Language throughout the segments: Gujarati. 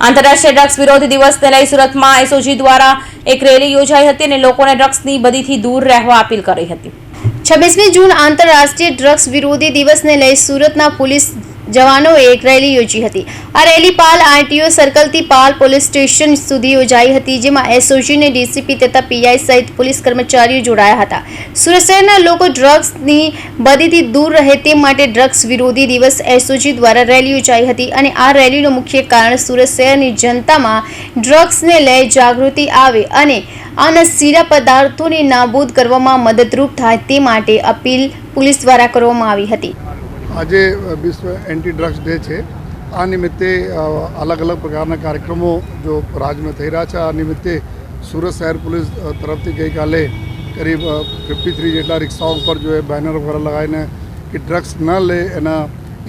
આંતરરાષ્ટ્રીય ડ્રગ્સ વિરોધી દિવસને લઈ સુરતમાં એસઓજી દ્વારા એક રેલી યોજાઈ હતી અને લોકોને ડ્રગ્સની બદીથી દૂર રહેવા અપીલ કરી હતી. છવ્વીસમી જૂન આંતરરાષ્ટ્રીય ડ્રગ્સ વિરોધી દિવસને લઈ સુરતના પોલીસ જવાનોએ એક રેલી યોજી હતી. આ રેલી પાલ આરટીઓ સર્કલથી પાલ પોલીસ સ્ટેશન સુધી યોજાઈ હતી, જેમાં એસઓજીને ડીસીપી તથા પીઆઈ સહિત પોલીસ કર્મચારીઓ જોડાયા હતા. સુરત શહેરના લોકો ડ્રગ્સની બદીથી દૂર રહે તે માટે ડ્રગ્સ વિરોધી દિવસ એસઓજી દ્વારા રેલી યોજાઈ હતી અને આ રેલીનું મુખ્ય કારણ સુરત શહેરની જનતામાં ડ્રગ્સને લઈ જાગૃતિ આવે અને આના સીરા પદાર્થોને નાબૂદ કરવામાં મદદરૂપ થાય તે માટે અપીલ પોલીસ દ્વારા કરવામાં આવી હતી. આજે વિશ્વ એન્ટી ડ્રગ્સ ડે છે. આ નિમિત્તે અલગ અલગ પ્રકારના કાર્યક્રમો જો રાજ્યમાં થઈ રહ્યા છે. આ નિમિત્તે સુરત શહેર પોલીસ તરફથી ગઈકાલે કરીબ ફિફ્ટી થ્રી જેટલા રિક્ષાઓ ઉપર જો એ બેનર વગેરે લગાવીને કે ડ્રગ્સ ન લે, એના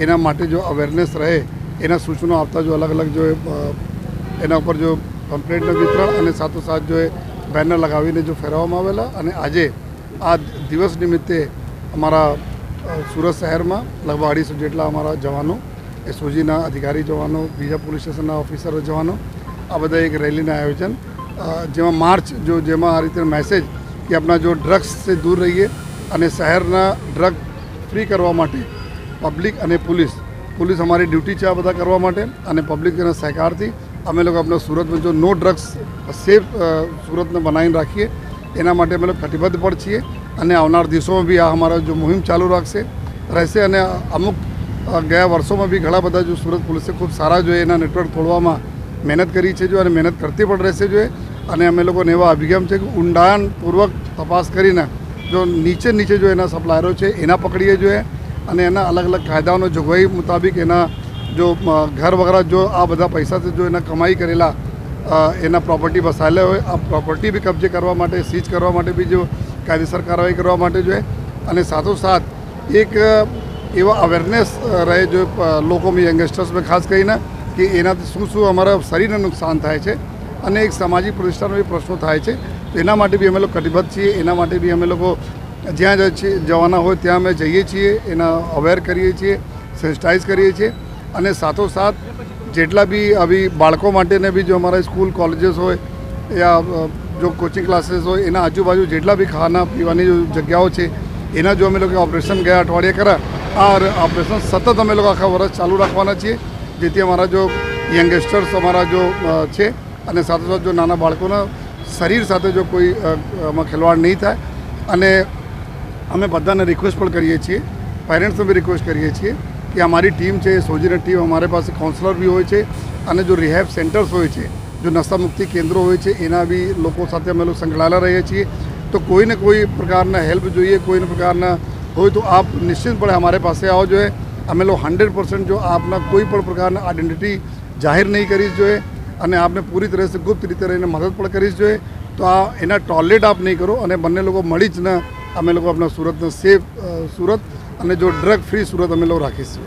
એના માટે જો અવેરનેસ રહે, એના સૂચનો આપતા જો અલગ અલગ જો એના ઉપર જો કમ્પ્લેન્ટનું વિતરણ અને સાથોસાથ જો એ બેનર લગાવીને જો ફેરવવામાં આવેલા. અને આજે આ દિવસ નિમિત્તે અમારા સુરત શહેરમાં લગભગ અઢીસો જેટલા અમારા જવાનો, એસઓજીના અધિકારી જવાનો, બીજા પોલીસ સ્ટેશનના ઓફિસરો જવાનો, આ બધા એક રેલીના આયોજન. જેમાં માર્ચ, જો જેમાં આ રીતે મેસેજ કે આપણા જો ડ્રગ્સથી દૂર રહીએ અને શહેરના ડ્રગ ફ્રી કરવા માટે પબ્લિક અને પોલીસ પોલીસ અમારી ડ્યુટી છે આ બધા કરવા માટે અને પબ્લિકના સહકારથી અમે લોકો આપણા સુરતમાં જો નો ડ્રગ્સ સેફ સુરતને બનાવીને રાખીએ એના માટે અમે લોકો કટિબદ્ધ પણ છીએ અને આવનાર દિવસોમાં બી આ અમારા જો મુહિમ ચાલુ રાખશે, રહેશે અને અમુક ગયા વર્ષોમાં બી ઘણા બધા જો સુરત પોલીસે ખૂબ સારા જોઈએ એના નેટવર્ક તોડવામાં મહેનત કરી છે જો અને મહેનત કરતી પણ રહેશે જોઈએ અને અમે લોકોને એવા અભિગમ છે કે ઊંડાણપૂર્વક તપાસ કરીને જો નીચે નીચે જો એના સપ્લાયરો છે એના પકડીએ જોઈએ અને એના અલગ અલગ કાયદાઓનો જોગવાઈ મુતાબિક એના જો ઘર વગેરે જો આ બધા પૈસાથી જો એના કમાઈ કરેલા એના પ્રોપર્ટી વસાયેલા હોય, આ પ્રોપર્ટી બી કબજે કરવા માટે સીઝ કરવા માટે બી જો કાયદેસર કાર્યવાહી કરવા માટે જોઈએ અને સાથોસાથ એક એવા અવેરનેસ રહે જો લોકોમાં યંગસ્ટર્સમાં ખાસ કરીને કે એનાથી શું શું અમારા શરીરને નુકસાન થાય છે. અને એક સામાજિક પ્રતિષ્ઠાનો બી પ્રશ્નો થાય છે. એના માટે બી અમે લોકો કટિબદ્ધ છીએ. એના માટે બી અમે લોકો જ્યાં જવાના હોય ત્યાં અમે જઈએ છીએ. એના અવેર કરીએ છીએ સેન્સિટાઇઝ કરીએ છીએ. અને સાથોસાથ જેટલા બી આવી બાળકો માટેને બી જો અમારા સ્કૂલ કોલેજીસ હોય યા જો કોચિંગ ક્લાસીસ હોય, એના આજુબાજુ જેટલા બી ખાના પીવાની જગ્યાઓ છે, એના જો અમે લોકો ઓપરેશન ગયા અઠવાડિયે કર્યા આ ઓપરેશન સતત અમે લોકો આખા વર્ષ ચાલુ રાખવાના છીએ, જેથી અમારા જો યંગસ્ટર્સ અમારા જો છે, અને સાથે સાથે જો નાના બાળકોના શરીર સાથે જો કોઈ આમાં ખેલવાડ નહીં થાય, અને અમે બધાને રિક્વેસ્ટ પણ કરીએ છીએ પેરેન્ટ્સને બી રિક્વેસ્ટ કરીએ છીએ કે અમારી ટીમ છે સોજીની ટીમ અમારી પાસે કાઉન્સલર બી હોય છે અને જો રિહેબ સેન્ટર્સ હોય છે, જો નશામુક્તિ કેન્દ્રો હોય છે, એના બી લોકો સાથે અમે લોકો સંકળાયેલા રહીએ છીએ. તો કોઈને કોઈ પ્રકારના હેલ્પ જોઈએ, કોઈને પ્રકારના હોય તો આપ નિશ્ચિતપણે અમારે પાસે આવો જોઈએ. અમે લોકો હંડ્રેડ પર્સન્ટ જો આપના કોઈ પણ પ્રકારના આઈડેન્ટિટી જાહેર નહીં કરી જોઈએ અને આપને પૂરી તરહથી ગુપ્ત રીતે રહીને મદદ પણ કરી જોઈએ. તો આ એના ટોયલેટ આપ નહીં કરો અને બંને લોકો મળી જ ને અમે લોકો આપણા સુરતને સેફ સુરત અને જો ડ્રગ ફ્રી સુરત અમે લોકો રાખીશું.